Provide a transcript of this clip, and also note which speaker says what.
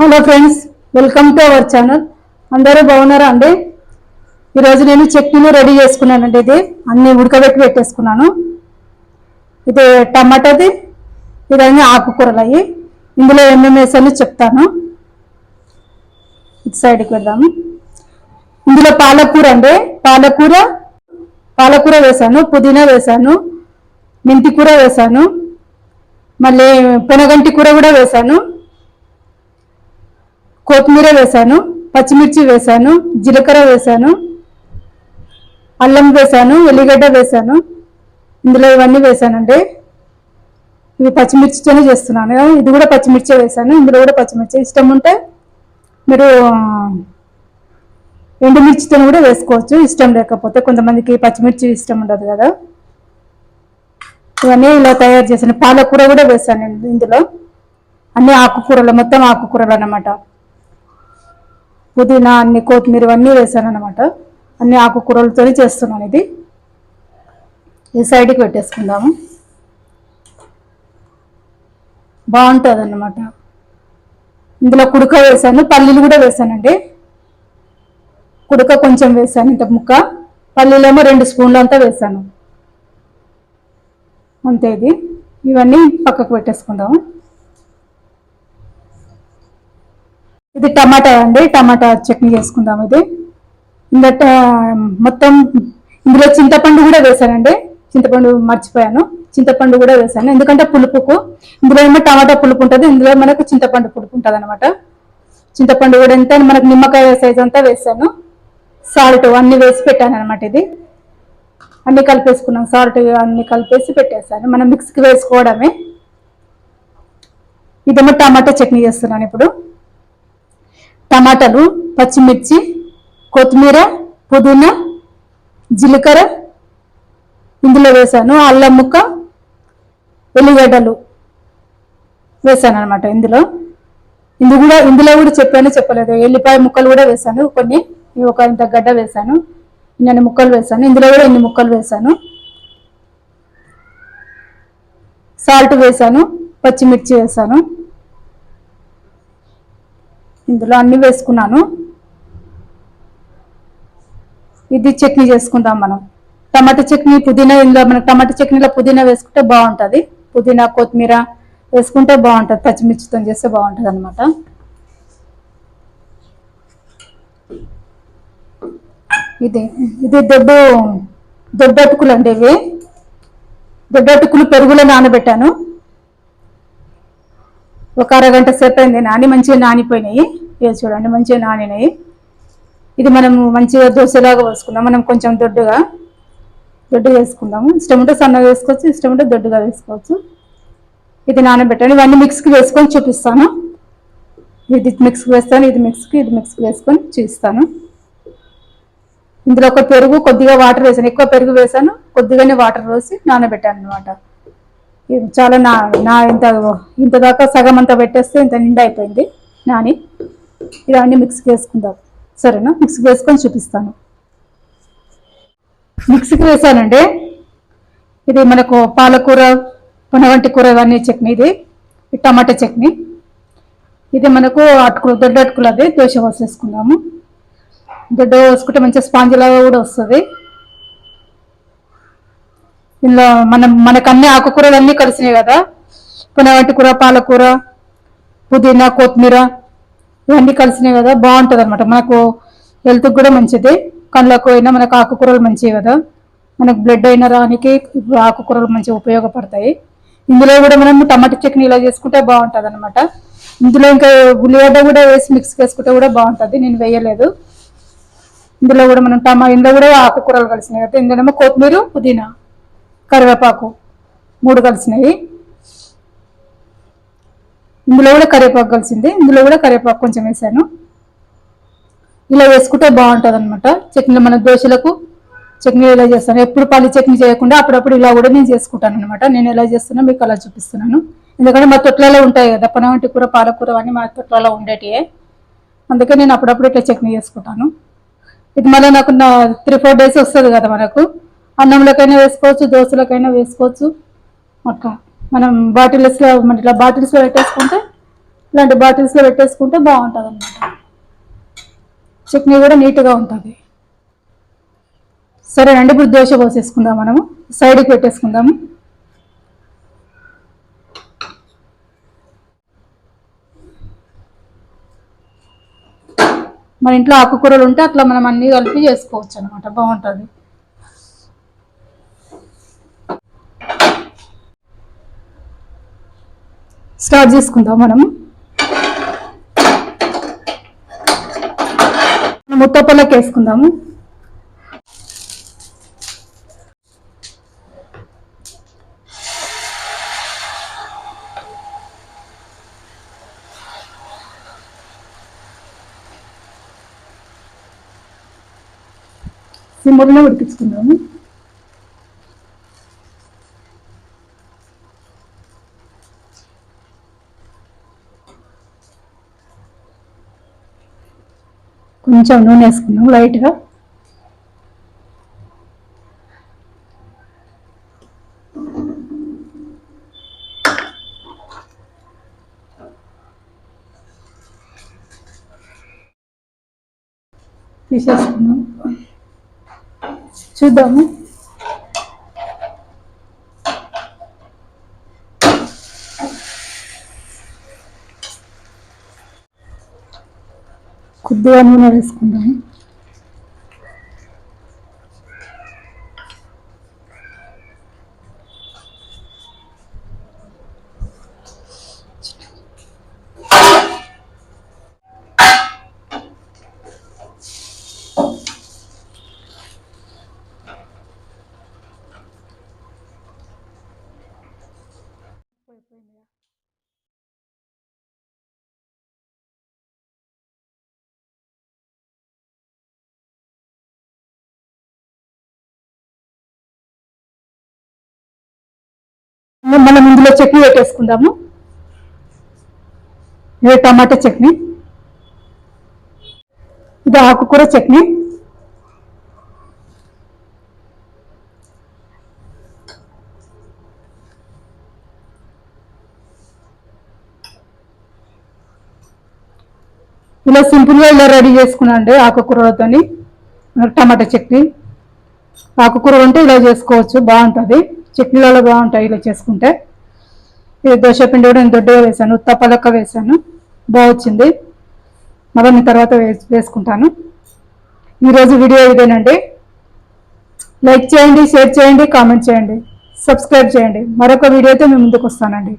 Speaker 1: Hello friends welcome to our channel. అందరూ బాగున్నారా అండి? ఈరోజు నేను చట్నీలు రెడీ చేసుకున్నానండి ఇది. అన్ని ఉడకబెట్టి పెట్టేసుకున్నాను. ఇది టమాటాది ఇదన్నీ ఆకుకూరలు అవి ఇందులో ఏమేమి వేసానో చెప్తాను. ఇటు సైడ్కి వెళ్దాము ఇందులో పాలకూర అండి. పాలకూర పాలకూర వేసాను పుదీనా వేసాను మెంతి కూర వేసాను మళ్ళీ పొనగంటి కూర కూడా వేసాను. కొత్తిమీర వేసాను పచ్చిమిర్చి వేసాను జీలకర్ర వేసాను అల్లం వేసాను ఎల్లిగడ్డ వేసాను ఇందులో ఇవన్నీ వేసానండి ఇవి పచ్చిమిర్చితోనే చేస్తున్నాను. ఇది కూడా పచ్చిమిర్చి వేసాను ఇందులో కూడా పచ్చిమిర్చి. ఇష్టం ఉంటే మీరు ఎండుమిర్చితో కూడా వేసుకోవచ్చు. ఇష్టం లేకపోతే కొంతమందికి పచ్చిమిర్చి ఇష్టం ఉండదు కదా. ఇవన్నీ ఇలా తయారు చేశాను. పాలకూర కూడా వేశాను ఇందులో. అన్ని ఆకుకూరలు మొత్తం ఆకుకూరలు అన్నమాట. పుదీనా అన్ని కొత్తిమీర అన్నీ వేసాను అనమాట అన్ని ఆకుకూరలతో చేస్తున్నాను ఇది. ఈ సైడ్కి పెట్టేసుకుందాము. బాగుంటుంది అన్నమాట ఇందులో కుడుక వేసాను పల్లీలు కూడా వేసానండి కుడుక కొంచెం వేసాను ఇంత ముక్క. పల్లీలేమో రెండు స్పూన్లు అంతా వేసాను అంతే ఇది. ఇవన్నీ పక్కకు పెట్టేసుకుందాము. ఇది టమాటా అండి టమాటా చట్నీ చేసుకుందాం ఇది. ఇందట మొత్తం ఇందులో చింతపండు కూడా వేసానండి చింతపండు మర్చిపోయాను. చింతపండు కూడా వేసాను ఎందుకంటే పులుపుకు ఇందులో ఏమో టమాటా పులుపు ఉంటుంది ఇందులో మనకు చింతపండు పులుపు ఉంటుంది అనమాట చింతపండు కూడా ఎంత మనకు నిమ్మకాయ సైజ్ అంతా వేసాను సాల్ట్ అన్ని వేసి పెట్టాను అనమాట ఇది. అన్ని కలిపేసుకున్నాం. సాల్ట్ అన్ని కలిపేసి పెట్టేసాను మనం మిక్స్కి వేసుకోవడమే. ఇదేమో టమాటా చట్నీ చేస్తున్నాను ఇప్పుడు. టమాటాలు పచ్చిమిర్చి కొత్తిమీర పుదీనా జీలకర్ర ఇందులో వేసాను. అల్లం ముక్క ఎల్లిగడ్డలు వేసాను అనమాట ఇందులో. ఇందు కూడా ఇందులో కూడా చెప్పాను చెప్పలేదు. ఎల్లిపాయ ముక్కలు కూడా వేసాను. కొన్ని ఒక ఇంత గడ్డ వేసాను. ఇన్ని ముక్కలు వేసాను. ఇందులో కూడా ఇన్ని ముక్కలు వేసాను. సాల్ట్ వేసాను. పచ్చిమిర్చి వేసాను. ఇందులో అన్ని వేసుకున్నాను. ఇది చట్నీ చేసుకుందాం మనం. టమాటా చట్నీ పుదీనా ఇందులో మనకు టమాటా చట్నీలో పుదీనా వేసుకుంటే బాగుంటుంది. పుదీనా కొత్తిమీర వేసుకుంటే బాగుంటుంది. పచ్చిమిర్చితో చేస్తే బాగుంటుంది అనమాట ఇది ఇది దొడ్డు దొడ్డటుకులు అండి ఇవి. దొడ్డటుకులు పెరుగులో నానబెట్టాను. ఒక అరగంట సేపు అయింది. నాని మంచిగా నానిపోయినాయి. ఇవి చూడండి మంచిగా నానినాయి. ఇది మనం మంచిగా దోశలాగా వేసుకుందాం మనం కొంచెం దొడ్డుగా దొడ్డుగా వేసుకుందాము. ఇష్టం ఉంటే సన్నగా వేసుకోవచ్చు ఇష్టం ఉంటే దొడ్డుగా వేసుకోవచ్చు. ఇది నానబెట్టాను ఇవన్నీ మిక్స్కి వేసుకొని చూపిస్తాను. ఇది మిక్స్కి వేస్తాను ఇది మిక్స్కి ఇది మిక్స్కి వేసుకొని చూపిస్తాను. ఇందులో ఒక పెరుగు కొద్దిగా వాటర్ వేసాను. ఎక్కువ పెరుగు వేసాను. కొద్దిగానే వాటర్ వేసి నానబెట్టాను అనమాట చాలా నా నా ఇంత ఇంత దాకా సగం అంతా పెట్టేస్తే ఇంత నిండా అయిపోయింది. నాని ఇవన్నీ మిక్స్కి వేసుకుందాం సరేనా? మిక్స్ వేసుకొని చూపిస్తాను. మిక్సీకి వేసానండి ఇది మనకు పాలకూర పునవంటి కూర ఇవన్నీ చట్నీ ఇది. టమాటా చట్నీ. ఇది మనకు అటుకులు దొడ్డ అటుకులు అది దోశ పోసేసుకుందాము. దొడ్డ పోసుకుంటే మంచిగా స్పాంజ్ లాగా కూడా వస్తుంది. ఇందులో మనం మనకు అన్ని ఆకుకూరలు అన్నీ కలిసినాయి కదా. పునవంటి కూర పాలకూర పుదీనా కొత్తిమీర ఇవన్నీ కలిసినాయి కదా. బాగుంటుంది అనమాట మనకు హెల్త్కి కూడా మంచిది. కళ్ళకు అయినా మనకు ఆకుకూరలు మంచివి కదా. మనకు బ్లడ్ అయినా రానికి ఆకుకూరలు మంచిగా ఉపయోగపడతాయి. ఇందులో కూడా మనం టమాటా చట్నీ ఇలా చేసుకుంటే బాగుంటుంది అనమాట ఇందులో ఇంకా ఉల్లిగడ్డ కూడా వేసి మిక్స్ చేసుకుంటే కూడా బాగుంటుంది. నేను వేయలేదు. ఇందులో కూడా మనం టమా ఇందులో కూడా ఆకుకూరలు కలిసినాయి కదా. ఇందులో కొత్తిమీర పుదీనా కరివేపాకు మూడు కలిసినాయి. ఇందులో కూడా కరివేపాకు కలిసింది. ఇందులో కూడా కరివేపాకు కొంచెం వేసాను. ఇలా వేసుకుంటే బాగుంటుంది అనమాట చట్నీ మన దోశలకు చట్నీ ఇలా చేస్తాను ఎప్పుడు పల్లి చట్నీ చేయకుండా అప్పుడప్పుడు ఇలా కూడా నేను చేసుకుంటాను అనమాట నేను ఎలా చేస్తున్నా మీకు అలా చూపిస్తున్నాను. ఎందుకంటే మా తొట్లలో ఉంటాయి కదా పనవంటి కూర పాలకూర అన్నీ మా తొట్లలో ఉండేటివే అందుకే నేను అప్పుడప్పుడు ఇట్లా చట్నీ చేసుకుంటాను. ఇది మళ్ళీ నాకు త్రీ ఫోర్ డేస్ వస్తుంది కదా మనకు. అన్నంలోకైనా వేసుకోవచ్చు దోశలకైనా వేసుకోవచ్చు. అట్లా మనం బాటిల్స్లో మన ఇట్లా బాటిల్స్లో పెట్టేసుకుంటే ఇలాంటి బాటిల్స్లో పెట్టేసుకుంటే బాగుంటుంది అన్నమాట చట్నీ కూడా నీట్గా ఉంటుంది. సరేనండి ఇప్పుడు దోశ పోసేసుకుందాం మనము. సైడ్కి పెట్టేసుకుందాము. మన ఇంట్లో ఆకుకూరలు ఉంటే అట్లా మనం అన్ని కలిపి చేసుకోవచ్చు అనమాట బాగుంటుంది. స్టార్ట్ చేసుకుందాం మనం. ముత్తపల్లకి వేసుకుందాము. సిమ్మర్లో ఉడికించుకుందాము. కొంచెం నూనె వేసుకున్నాం లైట్గా. తీసేసుకున్నాం చూద్దాము. కొద్దిగా నూనె వేసుకుందాము. మనం ఇందులో చట్నీ పెట్టేసుకుందాము. ఇది టమాటా చట్నీ? ఇది ఆకుకూర చట్నీ. ఇలా సింపుల్గా ఇలా రెడీ చేసుకున్నాండి ఆకుకూరలతోని టమాటా చట్నీ. ఆకుకూర ఉంటే ఇలా చేసుకోవచ్చు బాగుంటుంది. చట్నీలలో బాగుంటాయి ఇలా చేసుకుంటే. ఇది దోశ పిండి కూడా నేను దొడ్డగా వేసాను ఉత్తపలక్క వేసాను. బాగా వచ్చింది మళ్ళీ తర్వాత వేసుకుంటాను. ఈరోజు వీడియో ఇదేనండి. లైక్ చేయండి షేర్ చేయండి కామెంట్ చేయండి. సబ్స్క్రైబ్ చేయండి. మరొక వీడియోతో మేము ముందుకు వస్తానండి.